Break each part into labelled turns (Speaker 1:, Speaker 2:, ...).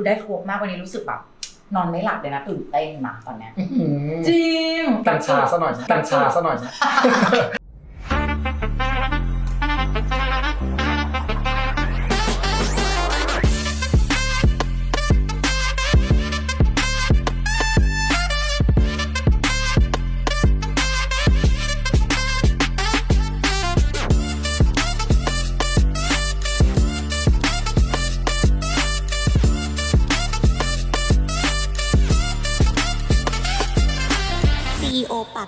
Speaker 1: คือได้ครบมากวันนี้รู้สึกแบบนอนไม่หลับเลยนะตื่นเต้นนะตอนเนี้ย
Speaker 2: อื้อหือ
Speaker 1: จริง
Speaker 2: กัญชาซะหน่อยนะกัญชาซะหน่อย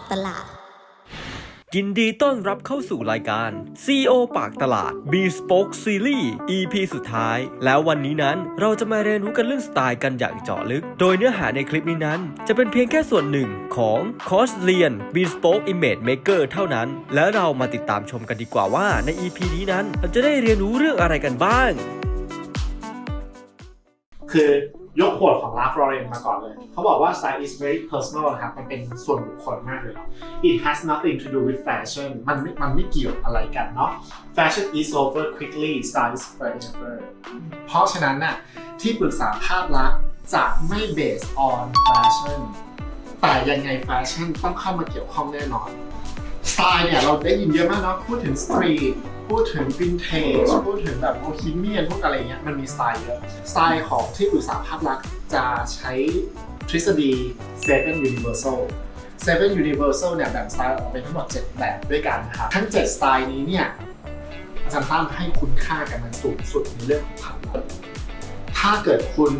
Speaker 2: า
Speaker 3: กตลาด
Speaker 4: ยินดีต้อนรับเข้าสู่รายการ CEO ปากตลาด B Spoke Series EP สุดท้าย แล้ววันนี้นั้นเราจะมาเรียนรู้กันเรื่องสไตล์กันอย่างเจาะลึก โดยเนื้อหาในคลิปนี้นั้น จะเป็นเพียงแค่ส่วนหนึ่งของคอร์สเรียน B Spoke Image Maker เท่านั้น และเรามาติดตามชมกันดีกว่าว่าใน EP นี้นั้นเราจะได้เรียนรู้เรื่องอะไรกันบ้าง
Speaker 2: คือ ยกขวดของลาฟลอเรนมาก่อนเลย เขาบอกว่า style is very personal นะครับมันเป็นส่วนบุคคลมากเลย it has nothing to do with fashion มันไม่มันไม่เกี่ยวอะไรกันเนาะ fashion is over quickly style is forever เพราะฉะนั้นน่ะที่ปรึกษาภาพลักษณ์จะไม่ based on fashion แต่ยังไงแฟชั่นต้องเข้ามาเกี่ยวข้องแน่นอน สไตล์เนี่ยเราได้ยินเยอะมากเนาะพูดถึงสตรีทพูดถึงวินเทจพูดถึงแบบโบฮีเมียนพวกอะไรเงี้ยมันมีสไตล์เยอะสไตล์ของที่ปรึกษาภาพลักษณ์จะใช้ทฤษฎี Seven Universal Seven Universal เนี่ยแบ่งสไตล์ออกเป็นทั้งหมด 7 แบบด้วยกันนะครับทั้ง 7 สไตล์นี้เนี่ยอาจารย์ตั้งให้คุณค่ากับมันสูงสุดในเรื่องของภาพลักษณ์ ถ้าเกิดคุณ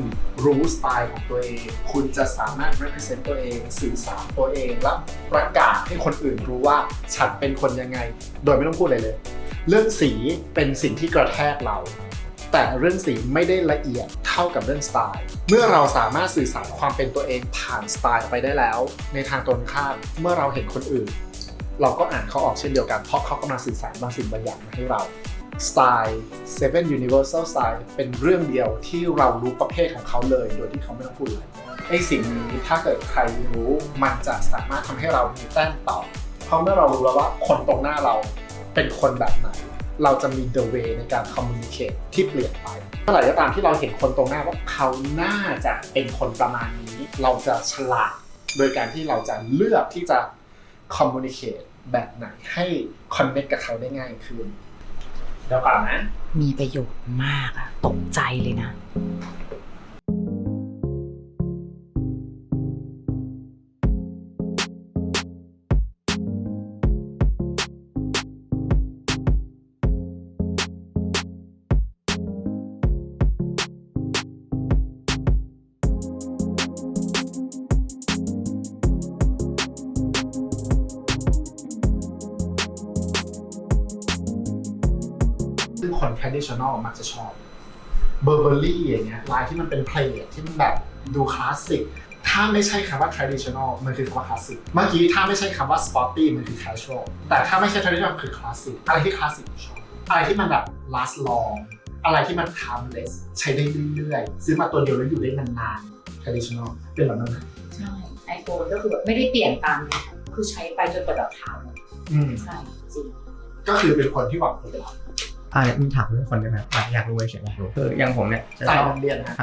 Speaker 2: รู้สไตล์ของตัวเอง คุณจะสามารถ represent ตัวเอง สื่อสารตัวเองและประกาศให้คนอื่นรู้ว่าฉันเป็นคนยังไง โดยไม่ต้องพูดอะไรเลย เรื่องสีเป็นสิ่งที่กระแทกเรา แต่เรื่องสีไม่ได้ละเอียดเท่ากับเรื่องสไตล์ เมื่อเราสามารถสื่อสารความเป็นตัวเองผ่านสไตล์ไปได้แล้ว ในทางตรงข้ามเมื่อเราเห็นคนอื่น เราก็อ่านเขาออกเช่นเดียวกันเพราะเขากำลังสื่อสารบางสิ่งบางอย่างมาให้เรา สไตล์ Seven Universal Style เป็นเรื่องเดียวที่เรารู้ประเภทของเขาเลย โดยที่เขาไม่ต้องพูดอะไรไอ้สิ่งนี้ถ้าเกิดใครรู้มันจะสามารถทำให้เรามีแต้มต่อ เพราะเมื่อเรารู้แล้วว่าคนตรงหน้าเราเป็นคนแบบไหน เราจะมี the way ในการ communicate ที่เปลี่ยนไปเมื่อไหร่ก็ตามที่เราเห็นคนตรงหน้าว่าเขาน่าจะเป็นคนประมาณนี้ เราจะฉลาดโดยการที่เราจะเลือกที่จะ communicate แบบไหนให้ connect กับเขาได้ง่ายขึ้น เดี๋ยวก่อนนะ
Speaker 1: มีประโยชน์มากอะตกใจเลยนะ
Speaker 2: น traditional มักจะชอบ Burberry อย่างเงี้ยลายที่มันเป็นเพลทที่มันแบบดูคลาสสิกถ้าไม่ใช่คำว่า traditional มันคือคำว่าคลาสสิกเมื่อกี้ถ้าไม่ใช่คำว่า sporty มันคือ casual แต่ถ้าไม่ใช่ traditional คือคลาสสิกอะไรที่คลาสสิกชอบอะไรที่มันแบบ last long อะไรที่มัน timeless ใช้ได้เรื่อยๆ ซื้อมาตัวเดียวแล้วอยู่ได้นานๆ traditional เป็นแบบนั้นนะ
Speaker 1: ใช่ไอโฟนก็คือแบบไม่ได้เปลี่ยนตามคือใช้ไปจนกว่าแบบถาม
Speaker 2: อืม
Speaker 1: ใช่จริง
Speaker 2: ก็คือเป็นคนที่หวังผลลัพธ์
Speaker 5: อ่ามีถามเรื่องคนได้ไหมอะอยากรู้เฉยๆอยากรู้คืออย่างผมเนี่ยจะ
Speaker 2: สาย
Speaker 5: ชอบ
Speaker 2: โรงเรียนนะ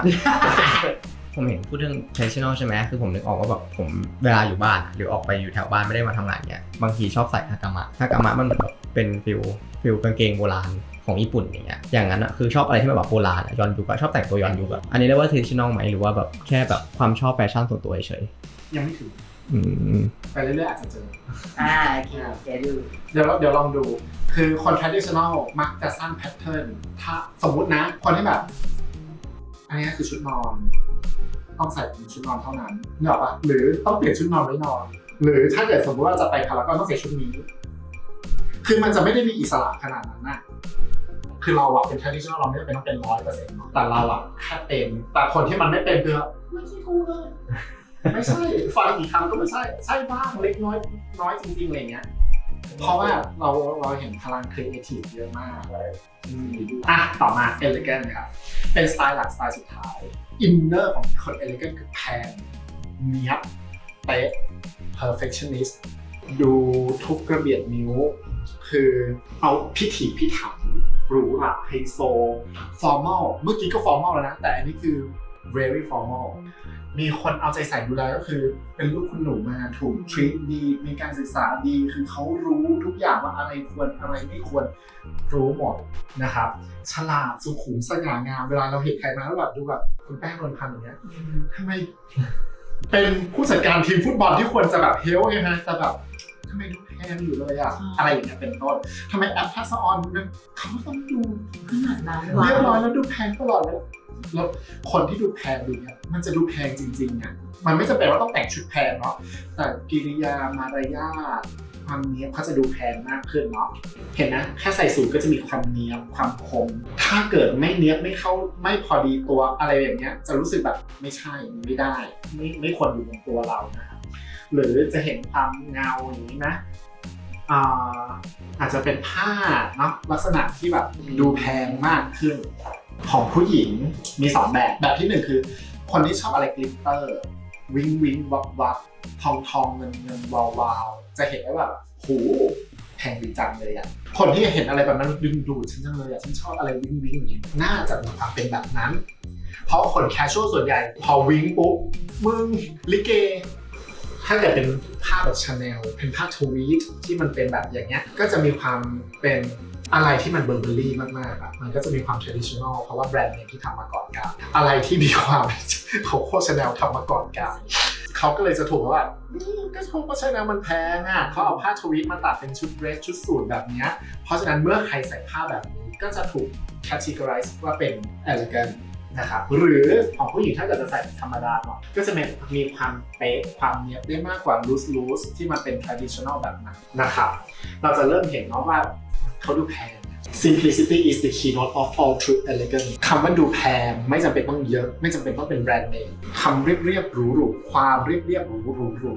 Speaker 5: ผมเห็นพูดเรื่อง traditional ใช่ไหมคือผมนึกออกว่าแบบผมเวลาอยู่บ้านอะหรือออกไปอยู่แถวบ้านไม่ได้มาทำงานเนี่ยบางทีชอบใส่ฮากามะฮากามะมันเหมือนแบบเป็นฟิลฟิลกางเกงโบราณของญี่ปุ่นอย่างเงี้ยอย่างนั้นอะคือชอบอะไรที่มันแบบโบราณอะย้อนยุคอะชอบแต่งตัวย้อนยุคอะอันนี้เรียกว่า traditional ไหมหรือว่าแบบแค่แบบความชอบแฟชั่นส่วนตัวเฉย
Speaker 2: ยังไม่ถึง
Speaker 5: ๆ อืม
Speaker 2: ไปเรื่อยๆอาจจะเจอ
Speaker 1: อ่าโอเคเดี๋ยวดู
Speaker 2: เดี๋ยวเราเดี๋ยวลองดู คือคน traditional มักจะสร้างแพทเทิร์น ถ้าสมมุตินะ คนที่แบบ อันนี้คือชุดนอน ต้องใส่เป็นชุดนอนเท่านั้นเนกอะปะหรือต้องเปลี่ยนชุดนอนไว้นอน หรือถ้าเกิดสมมติว่าจะไปพารากอนต้องใส่ชุดนี้ คือมันจะไม่ได้มีอิสระขนาดนั้นนะคือเราอะเป็น traditional เราไม่จำเป็นต้องเป็นร้อยเปอร์เซ็นต์แต่เราอะแค่เป็น แต่คนที่มันไม่เป็นคือไม่ใช่กูเลย ไม่ใช่ฟังอีกครั้งก็ไม่ใช่ใช่บ้างเล็กน้อยน้อยจริงๆอะไรเงี้ยเพราะว่าเราเราเห็นพลังครีเอทีฟเยอะมากเลยอืมอะต่อมา elegant ครับเป็นสไตล์หลักสไตล์สุดท้ายอินเนอร์ของคน elegant คือแพงเนี้ยบเป๊ะ perfectionist ดูทุกกระเบียดนิ้ว คือเอาพิถีพิถันหรูหราไฮโซ formal เมื่อกี้ก็ formal แล้วนะ แต่อันนี้คือ very formal มีคนเอาใจใส่ดูแลก็คือ เป็นลูกคุณหนูมาถูก treat ดีมีการศึกษาดีคือเขารู้ทุกอย่างว่าอะไรควรอะไรไม่ควรรู้หมดนะครับฉลาดสุขุมสง่างามเวลาเราเห็นใครมาแล้วแบบดูแบบคุณแป้งนนท์พันธ์อย่างเงี้ยทำไมเป็นผู้จัดการทีมฟุตบอลที่ควรจะแบบเฮลไงฮะแต่แบบทำไมดูแพงอยู่เลยอะอะไรอย่างเงี้ยเป็นต้นทำไมแอปทัสออนนั้นเขาต้องดู
Speaker 1: ขนาดนั้น
Speaker 2: เรียบร้อยแล้วดูแพงตลอดเลย แล้วคนที่ดูแพงดูเนี่ยมันจะดูแพงจริงๆอะมันไม่จำเป็นว่าต้องแต่งชุดแพงเนาะแต่กิริยามารยาทความเนี้ยเขาจะดูแพงมากขึ้นเนาะเห็นนะแค่ใส่สูทก็จะมีความเนี้ยบความคม ถ้าเกิดไม่เนี้ยบไม่เข้าไม่พอดีตัวอะไรอย่างเงี้ย จะรู้สึกแบบไม่ใช่ไม่ได้ ไม่ไม่ควรอยู่บนตัวเรานะครับหรือจะเห็นความเงาอย่างนี้นะอาอาจจะเป็นผ้าเนาะลักษณะที่แบบดูแพงมากขึ้น ของผู้หญิงมีสองแบบ แบบที่หนึ่งคือ คนที่ชอบอะไรกลิตเตอร์ วิงวิงวับวับทองทองเงินเงินวาววาวจะเห็นได้แบบโหแพงดีจังเลยอะคนที่เห็นอะไรแบบนั้นดึงดูดฉันจังเลยอะฉันชอบอะไรวิงวิงอย่างนี้น่าจะมีความเป็นแบบนั้น เพราะคนแคชชวลส่วนใหญ่พอวิงปุ๊บมึงลิเกถ้าเกิดเป็นภาพแบบชาแนลเป็นภาพทวีตที่มันเป็นแบบอย่างเงี้ย ก็จะมีความเป็น อะไรที่มันเบอร์เบอรี่มากๆอะมันก็จะมีความ traditional เพราะว่าแบรนด์เนมที่ทำมาก่อนการ อะไรที่มีความของโคชาแนลทำมาก่อนการเขาก็เลยจะถูกว่าก็ถูกเพราะชแนลมันแพงอะเขาเอาผ้าทวีตมาตัดเป็นชุดเดรสชุดสูทแบบเนี้ยเพราะฉะนั้นเมื่อใครใส่ผ้าแบบนี้ก็จะถูก categorize ว่าเป็น elegant นะครับหรือของผู้หญิงถ้าเกิดจะใส่ธรรมดาหน่อยก็จะมีมีความเป๊ะความเนี้ยบได้มากกว่า loose loose ที่มันเป็น traditional แบบนั้นนะครับเราจะเริ่มเห็นเนาะว่า เขาดูแพง simplicity is the keynote of all true elegance คำว่าดูแพงไม่จำเป็นต้องเยอะ ไม่จำเป็นต้องเป็นแบรนด์เนมคำเรียบเรียบหรูหรูความเรียบเรียบหรูหรูหรู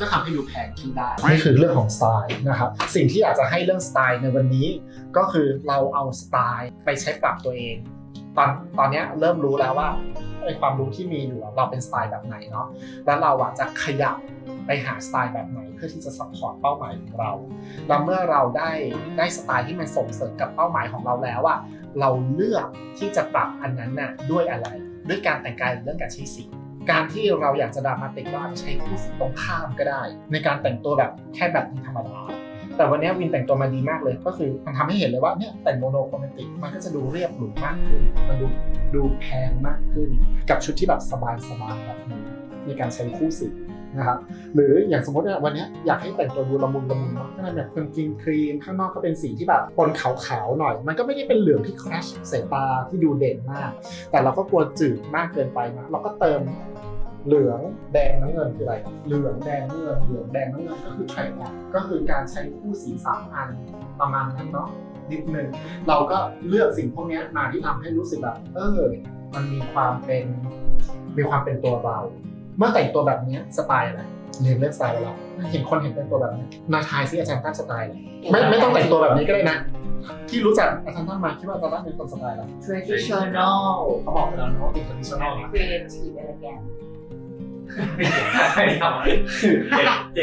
Speaker 2: ก็ทำให้ดูแพงขึ้นได้ นี่คือเรื่องของสไตล์นะครับ สิ่งที่อยากจะให้เรื่องสไตล์ในวันนี้ ก็คือเราเอาสไตล์ไปใช้ปรับตัวเอง ตอนตอนนี้เริ่มรู้แล้วว่า ไอความรู้ที่มีอยู่เราเป็นสไตล์แบบไหนเนาะแล้วเราอะจะขยับไปหาสไตล์แบบไหนเพื่อที่จะซัพพอร์ตเป้าหมายของเราแล้วเมื่อเราได้ได้สไตล์ที่มันส่งเสริมกับเป้าหมายของเราแล้วอะเราเลือกที่จะปรับอันนั้นน่ะด้วยอะไร ด้วยการแต่งกายหรือเรื่องการใช้สีการที่เราอยากจะดรามาติกเราอาจจะใช้คู่สีตรงข้ามก็ได้ ในการแต่งตัวแบบแค่แบบธรรมดา แต่วันนี้วินแต่งตัวมาดีมากเลย ก็คือมันทำให้เห็นเลยว่าเนี่ยแต่งโมโนโครแมติกมันก็จะดูเรียบหรูมากขึ้นมันดูดูแพงมากขึ้น กับชุดที่แบบสบายๆแบบนี้ในการใช้คู่สีนะครับหรืออย่างสมมติเนี่ยวันนี้อยากให้แต่งตัวดูละมุนละมุนเนาะก็เลยแบบเป็นกรีนครีมข้างนอกก็เป็นสีที่แบบปนขาวๆหน่อย มันก็ไม่ได้เป็นเหลืองที่คราชสายตาที่ดูเด่นมาก แต่เราก็กลัวจืดมากเกินไปนะเราก็เติม เหลืองแดงน้ำเงินคืออะไร เหลืองแดงน้ำเงินเหลืองแดงน้ำเงินก็คือไทรแอก็คือการใช้คู่สีสามอันประมาณนั้นเนาะนิดนึงเราก็เลือกสิ่งพวกเนี้ยมาที่ทำให้รู้สึกแบบเออมันมีความเป็นมีความเป็นตัวเราเมื่อแต่งตัวแบบเนี้ยสไตล์อะไรเรียนเรื่องสไตล์แล้วเห็นคนเห็นแต่งตัวแบบนี้นาทายซิอาจารย์ตั้งสไตล์อะไรไม่ไม่ต้องแต่งตัวแบบนี้ก็ได้นะ ที่รู้จักอาจารย์ตั้งมาคิดว่าอาจารย์ตั้งเป็นคนสไตล์อะไร
Speaker 1: traditional
Speaker 2: เขาบอกไปแล้วเนาะเป็น traditional นะ
Speaker 1: creative elegant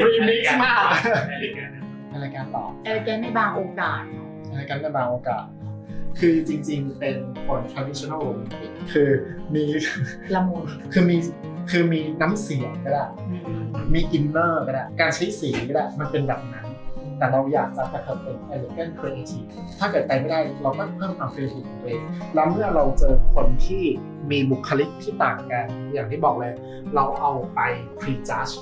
Speaker 2: รีมิกซ์มากอะไรายการต่อ
Speaker 1: elegant ในบางโอกาส
Speaker 2: อะไรายการในบางโอกาส คือจริง ๆ เป็นคน traditional romantic คือมี
Speaker 1: ละมุน
Speaker 2: คือมีคือมีน้ำเสียงก็ได้ มีอินเนอร์ก็ได้ การใช้สีก็ได้ มันเป็นแบบนั้น แต่เราอยากจะกระเถิบเป็น elegant creative ถ้าเกิดไปไม่ได้เราก็เพิ่มความ creative ของตัวเองแล้วเมื่อเราเจอคนที่มีบุคลิกที่ต่างกัน อย่างที่บอกเลย เราเอาไป prejudge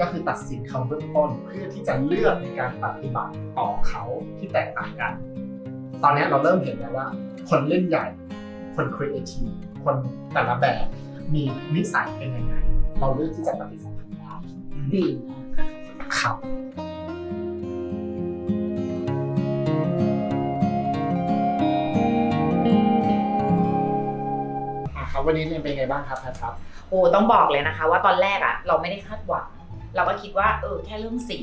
Speaker 2: ก็คือตัดสินเขาเบื้องต้น เพื่อที่จะเลือกในการปฏิบัติต่อเขาที่แตกต่างกัน ตอนนี้เราเริ่มเห็นแล้วว่า คนเล่นใหญ่ คน creative คนแต่ละแบบมีนิสัยเป็นยังไง เราเลือกที่จะปฏิสัมพันธ์ได้
Speaker 1: ดี
Speaker 2: ครับ ครับวันนี้เรียนเป็นไงบ้างครับแพทครับ
Speaker 1: โอ้ต้องบอกเลยนะคะ ว่าตอนแรกอะเราไม่ได้คาดหวัง เราก็คิดว่าเออแค่เรื่องสี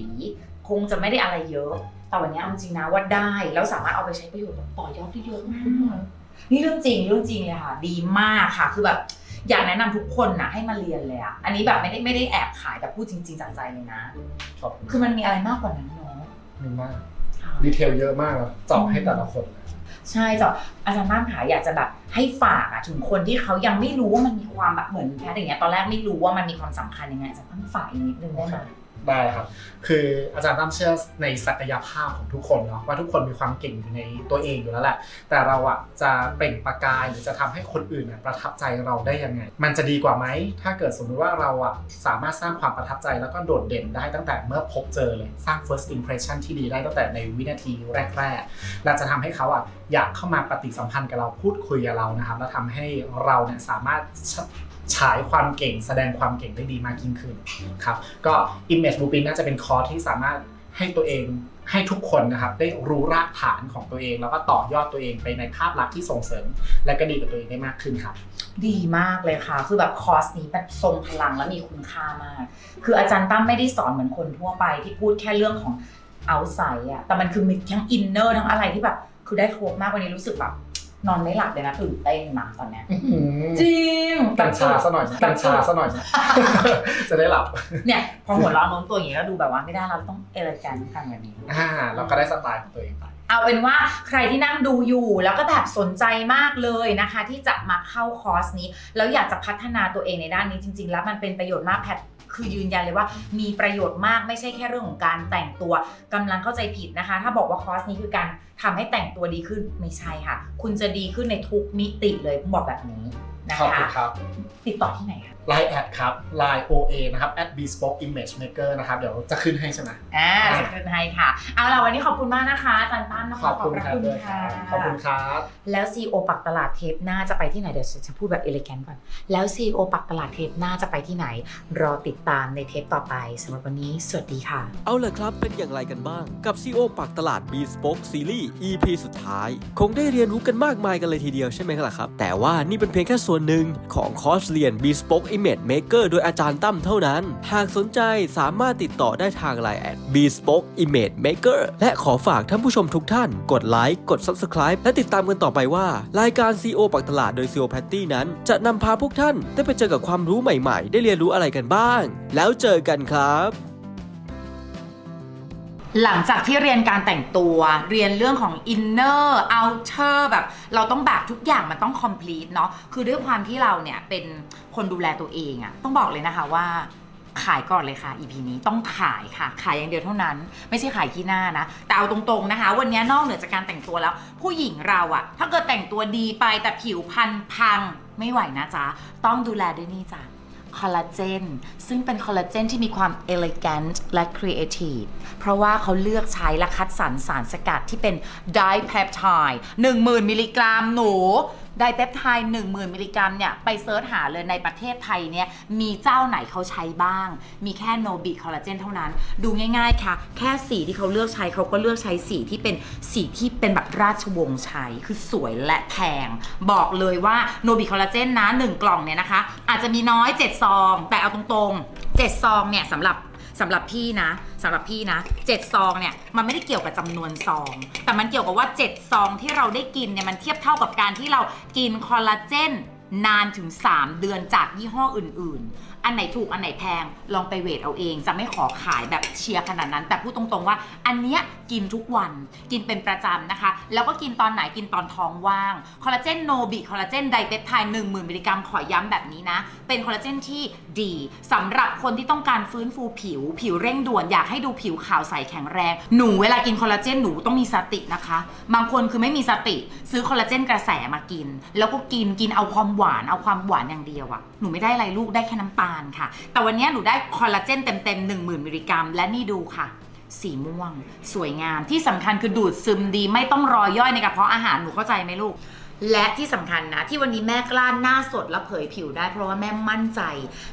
Speaker 1: คงจะไม่ได้อะไรเยอะ แต่วันนี้เอาจริงนะว่าได้แล้วสามารถเอาไปใช้ประโยชน์ต่อยอดได้เยอะมาก นี่เรื่องจริงเรื่องจริงเลยค่ะ ดีมากค่ะคือแบบอยากแนะนำทุกคนนะให้มาเรียนเลยอะอันนี้แบบไม่ได้ไม่ได้แอบขายแต่พูดจริง ๆจากใจเลยนะ
Speaker 2: ขอบคุณ
Speaker 1: คือมันมีอะไรมากกว่านั้นเนาะ
Speaker 2: มีมากดีเทลเยอะมากแล้วเจาะให้แต่ละคนเลย
Speaker 1: ใช่จ้ะอาจารย์น้ำขาอยากจะแบบให้ฝากอะถึงคนที่เขายังไม่รู้ว่ามันมีความแบบเหมือนแพทย์อย่างเงี้ยตอนแรกไม่รู้ว่ามันมีความสำคัญยังไงอาจารย์ต้องฝากอีกนิดนึงได้ไหม
Speaker 2: ได้ครับ คืออาจารย์ตั้มเชื่อในศักยภาพของทุกคนเนาะว่าทุกคนมีความเก่งอยู่ในตัวเองอยู่แล้วแหละ แต่เราอะจะเปล่งประกายหรือจะทำให้คนอื่นประทับใจเราได้ยังไง มันจะดีกว่าไหมถ้าเกิดสมมติว่าเราอะสามารถสร้างความประทับใจแล้วก็โดดเด่นได้ตั้งแต่เมื่อพบเจอเลยสร้าง first impression ที่ดีได้ตั้งแต่ในวินาทีแรกๆเราจะทำให้เขาอะอยากเข้ามาปฏิสัมพันธ์กับเราพูดคุยกับเรานะครับแล้วทำให้เราเนี่ยสามารถ ฉายความเก่งแสดงความเก่งได้ดีมากยิ่งขึ้นครับก็ Image Blueprint น่าจะเป็นคอร์สที่สามารถให้ตัวเองให้ทุกคนนะครับได้รู้รากฐานของตัวเอง แล้วก็ต่อยอดตัวเองไปในภาพลักษณ์ที่ส่งเสริม และก็ดีกับตัวเองได้มากขึ้นครับ
Speaker 1: ดีมากเลยค่ะ คือแบบคอร์สนี้แบบทรงพลังและมีคุณค่ามาก คืออาจารย์ตั้มไม่ได้สอนเหมือนคนทั่วไปที่พูดแค่เรื่องของเอาไซด์อะแต่มันคือมีทั้งอินเนอร์ทั้งอะไรที่แบบคือได้ครบมากวันนี้รู้สึกแบบ นอนไม่หลับเลยนะตื่นเต้นนะตอนเนี้ยจริง
Speaker 2: กัญชาซะหน่อยนะกัญชาซะหน่อยนะจะได้หลับ
Speaker 1: เนี่ยพอหัวเราะโน้มตัวอย่างนี้ก็ดูแบบว่าไม่ได้เราต้องเอเลกันกันแบบนี้
Speaker 2: อ่าเราก็ได้สไตล์ของตัวเองไป
Speaker 1: เอาเป็นว่าใครที่นั่งดูอยู่แล้วก็แบบสนใจมากเลยนะคะ ที่จะมาเข้าคอร์สนี้ แล้วอยากจะพัฒนาตัวเองในด้านนี้จริง ๆ แล้วมันเป็นประโยชน์มากแพท คือยืนยันเลยว่ามีประโยชน์มากไม่ใช่แค่เรื่องของการแต่งตัวกำลังเข้าใจผิดนะคะ ถ้าบอกว่าคอร์สนี้คือการทำให้แต่งตัวดีขึ้นไม่ใช่ค่ะ คุณจะดีขึ้นในทุกมิติเลยผมบอกแบบนี้นะ
Speaker 2: ขอบคุ
Speaker 1: คะ
Speaker 2: ณครับ
Speaker 1: ติดต่อที่ไหนคะ
Speaker 2: Line แอดครับ Line OA นะครับ at bespoke image maker นะครับ เดี๋ยวจะขึ้นให้ใช่ไหม
Speaker 1: อ่าจะขึ้นให้ค่ะ เอาล่ะวันนี้ขอบคุณมากนะคะอาจารย์ตั้นนะคะ
Speaker 2: ขอบคุณ
Speaker 1: พระ
Speaker 2: ครับด้วยครับขอบคุณครับ
Speaker 1: แล้ว CEO ปักตลาดเทปหน้าจะไปที่ไหน เดี๋ยวฉันจะพูดแบบเอลิแกนก่อน แล้ว CEO ปักตลาดเทปหน้าจะไปที่ไหน รอติดตามในเทปต่อไปสำหรับวันนี้ สวัสดีค่ะ
Speaker 4: เอาล่ะครับ เป็นอย่างไรกันบ้าง กับ CEO ปักตลาด B Spoke Series EP สุดท้าย คงได้เรียนรู้กันมากมายกันเลยทีเดียวใช่ไหมล่ะครับ แต่ว่านี่เป็นเพียงแค่ส่วนหนึ่งของคอร์สเรียน B Spoke Image Maker โดยอาจารย์ตั้มเท่านั้น หากสนใจสามารถติดต่อได้ทาง Line แอด B Spoke Image Maker และขอฝากท่านผู้ชมทุกท่าน กดไลค์กด Subscribe และติดตามกันต่อไปว่า รายการ CEO ปักตลาดโดย CEO Patty นั้น จะนำพาพวกท่านได้ไปเจอกับความรู้ใหม่ๆ ได้เรียนรู้อะไรกันบ้าง แล้วเจอกันครับ
Speaker 1: หลังจากที่เรียนการแต่งตัว เรียนเรื่องของ inner outer แบบ เราต้องแบบทุกอย่างมันต้อง complete เนาะคือด้วยความที่เราเนี่ยเป็นคนดูแลตัวเองอะต้องบอกเลยนะคะว่าขายก่อนเลยค่ะ EP นี้ต้องขายค่ะ ขายอย่างเดียวเท่านั้น ไม่ใช่ขายที่หน้านะ แต่เอาตรงๆนะคะ วันนี้นอกเหนือจากการแต่งตัวแล้ว ผู้หญิงเราอะถ้าเกิดแต่งตัวดีไปแต่ผิวพันพังไม่ไหวนะจ๊ะต้องดูแลด้วยนี่จ้ะ คอลลาเจนซึ่งเป็นคอลลาเจนที่มีความเอลิแกนต์และครีเอทีฟเพราะว่าเขาเลือกใช้และคัดสรรสารสกัดที่เป็นไดแพปไทด์10,000 มิลลิกรัมหนู ไดเปปไทด์10,000 มิลลิกรัมเนี่ยไปเซิร์ชหาเลยในประเทศไทยเนี่ยมีเจ้าไหนเขาใช้บ้าง มีแค่โนบิคอลลาเจนเท่านั้น ดูง่ายๆค่ะ แค่สีที่เขาเลือกใช้เขาก็เลือกใช้สีที่เป็นสีที่เป็นแบบราชวงศ์ใช้คือสวยและแพง บอกเลยว่าโนบิคอลลาเจนนะ 1 กล่องเนี่ยนะคะ อาจจะมีน้อย 7 ซอง แต่เอาตรงๆ 7 ซองเนี่ยสำหรับ สำหรับพี่นะสำหรับพี่นะเจ็ดซองเนี่ยมันไม่ได้เกี่ยวกับจำนวนซอง แต่มันเกี่ยวกับว่า7ซองที่เราได้กินเนี่ยมันเทียบเท่ากับการที่เรากินคอลลาเจนนานถึง 3 เดือนจากยี่ห้ออื่น ๆ อันไหนถูกอันไหนแพงลองไปเวทเอาเอง จะไม่ขอขายแบบเชียร์ขนาดนั้น แต่พูดตรงๆว่า อันเนี้ยกินทุกวันกินเป็นประจำนะคะ แล้วก็กินตอนไหนกินตอนท้องว่างคอลลาเจนโนบิคอลลาเจนไดเปปไทด์10,000มิลลิกรัมขอย้ำแบบนี้นะ เป็นคอลลาเจนที่ดีสำหรับคนที่ต้องการฟื้นฟูผิว ผิวเร่งด่วนอยากให้ดูผิวขาวใสแข็งแรง หนูเวลากินคอลลาเจนหนูต้องมีสตินะคะ บางคนคือไม่มีสติซื้อคอลลาเจนกระแสมากิน แล้วก็กินกินเอาความหวานเอาความหวานอย่างเดียวอะหนูไม่ได้อะไรลูกได้แค่น้ำตาลค่ะ แต่วันนี้หนูได้คอลลาเจนเต็มๆ10,000มิลลิกรัม และนี่ดูค่ะ สีม่วง สวยงามที่สำคัญคือดูดซึมดีไม่ต้องรอย่อยในกระเพาะอาหารหนูเข้าใจไหมลูก และที่สำคัญนะ ที่วันนี้แม่กล้าหน้าสดและเผยผิวได้ เพราะว่าแม่มั่นใจ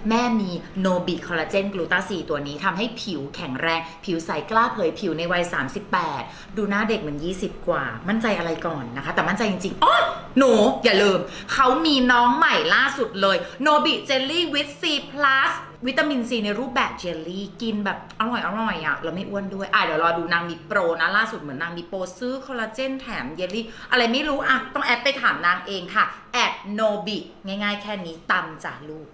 Speaker 1: แม่มีโนบิคอลลาเจนกลูตาซีตัวนี้ทำให้ผิวแข็งแรง ผิวใสกล้าเผยผิวในวัย 38 ดูหน้าเด็กเหมือน 20 กว่า มั่นใจอะไรก่อนนะคะ แต่มั่นใจจริงๆอ๋อหนูอย่าลืม เขามีน้องใหม่ล่าสุดเลยโนบิเจลลี่วิตซีพลัส วิตามินซีในรูปแบบเจลลี่กินแบบอร่อยอร่อยอะแล้วไม่อ้วนด้วยอะเดี๋ยวรอดูนางมีโปรนะล่าสุดเหมือนนางมีโปรซื้อคอลลาเจนแถมเยลลี่ อะไรไม่รู้อะต้องแอดไปถามนางเองค่ะแอดโนบิง่ายๆ แค่นี้ตำจ้ะลูก